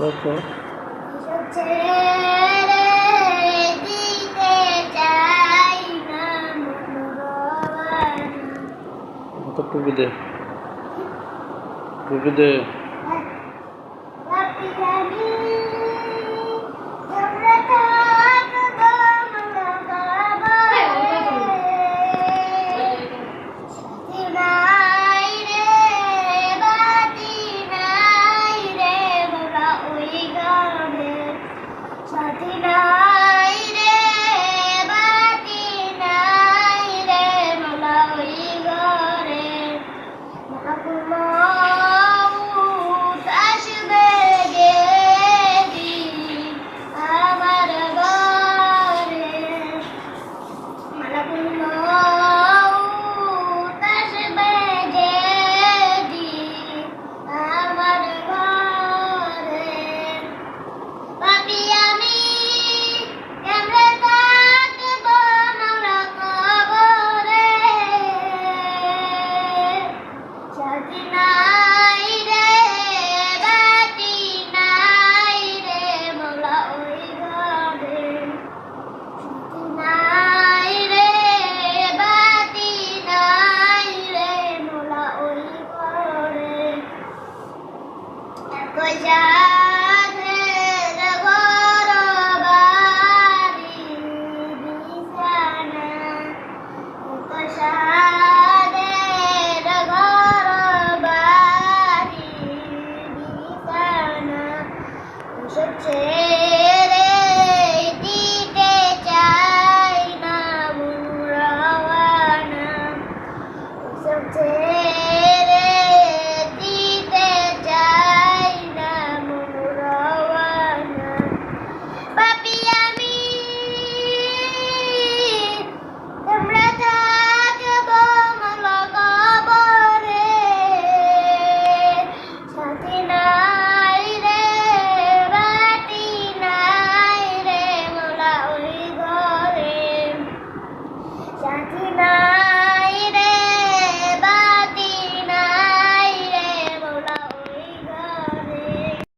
কখন টুপি দে টুপি দে Latina. છે